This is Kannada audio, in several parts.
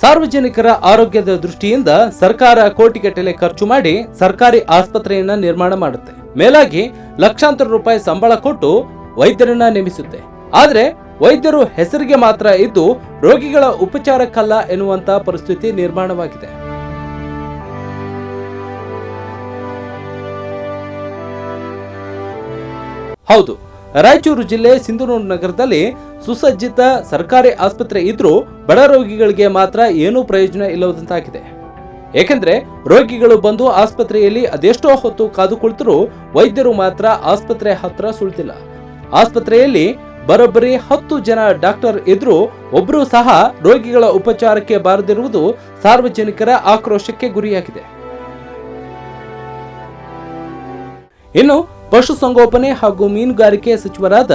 ಸಾರ್ವಜನಿಕರ ಆರೋಗ್ಯದ ದೃಷ್ಟಿಯಿಂದ ಸರ್ಕಾರ ಕೋಟಿಗಟ್ಟಲೆ ಖರ್ಚು ಮಾಡಿ ಸರ್ಕಾರಿ ಆಸ್ಪತ್ರೆಯನ್ನ ನಿರ್ಮಾಣ ಮಾಡುತ್ತೆ. ಮೇಲಾಗಿ ಲಕ್ಷಾಂತರ ರೂಪಾಯಿ ಸಂಬಳ ಕೊಟ್ಟು ವೈದ್ಯರನ್ನ ನೇಮಿಸುತ್ತೆ. ಆದ್ರೆ ವೈದ್ಯರು ಹೆಸರಿಗೆ ಮಾತ್ರ ಇದ್ದು ರೋಗಿಗಳ ಉಪಚಾರಕ್ಕಲ್ಲ ಎನ್ನುವಂತ ಪರಿಸ್ಥಿತಿ ನಿರ್ಮಾಣವಾಗಿದೆ. ಹೌದು. ರಾಯಚೂರು ಜಿಲ್ಲೆ ಸಿಂಧನೂರು ನಗರದಲ್ಲಿ ಸುಸಜ್ಜಿತ ಸರ್ಕಾರಿ ಆಸ್ಪತ್ರೆ ಇದ್ರೂ ಬಡ ರೋಗಿಗಳಿಗೆ ಮಾತ್ರ ಏನೂ ಪ್ರಯೋಜನ ಇಲ್ಲದಂತಾಗಿದೆ. ಏಕೆಂದರೆ ರೋಗಿಗಳು ಬಂದು ಆಸ್ಪತ್ರೆಯಲ್ಲಿ ಅದೆಷ್ಟೋ ಹೊತ್ತು ಕಾದು ಕುಳಿತರೂ ವೈದ್ಯರು ಮಾತ್ರ ಆಸ್ಪತ್ರೆ ಹತ್ರ ಸುಳಿತಿಲ್ಲ. ಆಸ್ಪತ್ರೆಯಲ್ಲಿ ಬರೋಬ್ಬರಿ ಹತ್ತು ಜನ ಡಾಕ್ಟರ್ ಇದ್ರೂ ಒಬ್ಬರೂ ಸಹ ರೋಗಿಗಳ ಉಪಚಾರಕ್ಕೆ ಬಾರದಿರುವುದು ಸಾರ್ವಜನಿಕರ ಆಕ್ರೋಶಕ್ಕೆ ಗುರಿಯಾಗಿದೆ. ಇನ್ನು ಪಶುಸಂಗೋಪನೆ ಹಾಗೂ ಮೀನುಗಾರಿಕೆ ಸಚಿವರಾದ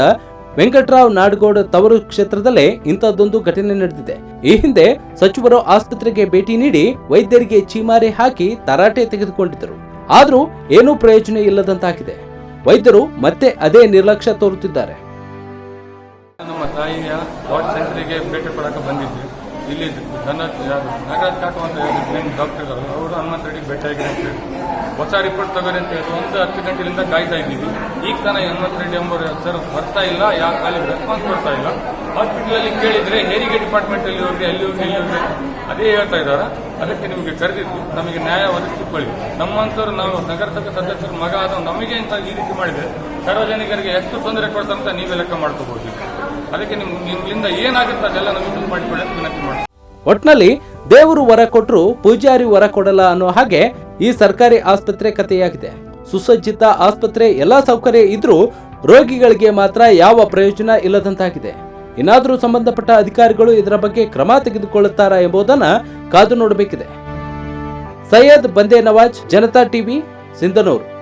ವೆಂಕಟರಾವ್ ನಾಡಗೌಡ ತವರು ಕ್ಷೇತ್ರದಲ್ಲೇ ಇಂಥದ್ದೊಂದು ಘಟನೆ ನಡೆದಿದೆ. ಈ ಹಿಂದೆ ಸಚಿವರು ಆಸ್ಪತ್ರೆಗೆ ಭೇಟಿ ನೀಡಿ ವೈದ್ಯರಿಗೆ ಚೀಮಾರಿ ಹಾಕಿ ತರಾಟೆ ತೆಗೆದುಕೊಂಡಿದ್ದರು. ಆದರೂ ಏನೂ ಪ್ರಯೋಜನ ಇಲ್ಲದಂತಾಗಿದೆ. ವೈದ್ಯರು ಮತ್ತೆ ಅದೇ ನಿರ್ಲಕ್ಷ್ಯ ತೋರುತ್ತಿದ್ದಾರೆ. ನಮ್ಮ ತಾಯಿಯ ಭೇಟಿ ಇಲ್ಲಿ ನನ್ನ ನಾಗರಾಜ್ ಕಾಕ ಅಂತ ಮೇನ್ ಡಾಕ್ಟರ್ ಅವರು. ಹನುಮಂತ ರೆಡ್ಡಿ ಭೇಟಿಯಾಗಿ ಅಂತ ಹೇಳಿ. ಹೊಸ ರಿಪೋರ್ಟ್ ತಗೋರಿ ಅಂತ ಹೇಳಿ. ಒಂದು ಹತ್ತು ಗಂಟೆಯಿಂದ ಕಾಯ್ತಾ ಇದ್ದೀವಿ. ಈಗ ತಾನೇ ಹನುಮಂತ ರೆಡ್ಡಿ ಎಂಬರು ಸರ್, ಬರ್ತಾ ಇಲ್ಲ. ಯಾವ ಖಾಲಿ ರೆಸ್ಪಾನ್ಸ್ ಬರ್ತಾ ಇಲ್ಲ. ಹಾಸ್ಪಿಟಲಲ್ಲಿ ಕೇಳಿದ್ರೆ ಹೆರಿಗೆ ಡಿಪಾರ್ಟ್ಮೆಂಟ್ ಅಲ್ಲಿ ಹೋಗಿ ಅಲ್ಲಿ ಹೋಗಿ ಇಲ್ಲಿ ಹೋಗಿ ಅದೇ ಹೇಳ್ತಾ ಇದ್ದಾರೆ. ಅದಕ್ಕೆ ನಿಮಗೆ ಕರೆದಿದ್ದು, ನಮಗೆ ನ್ಯಾಯ ಒದಗಿಸಿಕೊಳ್ಳಿ. ನಮ್ಮಂತವ್ರು ನಾವು ನಗರಸಭೆ ಸದಸ್ಯರ ಮಗ ಆದ ನಮಗೆ ಇಂತ ಈ ರೀತಿ ಮಾಡಿದ್ರೆ ಸಾರ್ವಜನಿಕರಿಗೆ ಎಷ್ಟು ತೊಂದರೆ ಕೊಡ್ತಂತ ನೀವೇ ಲೆಕ್ಕ ಮಾಡ್ಕೋಬಹುದು. ಅದಕ್ಕೆ ನಿಮ್ ನಿಮ್ಮಿಂದ ಏನಾಗುತ್ತೆ ಅದೆಲ್ಲ ನಮಗೆ ಮಾಡಿಕೊಳ್ಳಿ ಅಂತ ವಿನಂತಿ ಮಾಡ್ತೀನಿ. ಒಟ್ನಲ್ಲಿ ದೇವರು ವರ ಕೊಟ್ಟರು ಪೂಜಾರಿ ವರ ಕೊಡಲ್ಲ ಅನ್ನೋ ಹಾಗೆ ಈ ಸರ್ಕಾರಿ ಆಸ್ಪತ್ರೆ ಕಥೆಯಾಗಿದೆ. ಸುಸಜ್ಜಿತ ಆಸ್ಪತ್ರೆ ಎಲ್ಲಾ ಸೌಕರ್ಯ ಇದ್ರೂ ರೋಗಿಗಳಿಗೆ ಮಾತ್ರ ಯಾವ ಪ್ರಯೋಜನ ಇಲ್ಲದಂತಾಗಿದೆ. ಇನ್ನಾದರೂ ಸಂಬಂಧಪಟ್ಟ ಅಧಿಕಾರಿಗಳು ಇದರ ಬಗ್ಗೆ ಕ್ರಮ ತೆಗೆದುಕೊಳ್ಳುತ್ತಾರಾ ಎಂಬುದನ್ನು ಕಾದು ನೋಡಬೇಕಿದೆ. ಸೈಯದ್ ಬಂದೇ ನವಾಜ್, ಜನತಾ ಟಿವಿ, ಸಿಂಧನೂರು.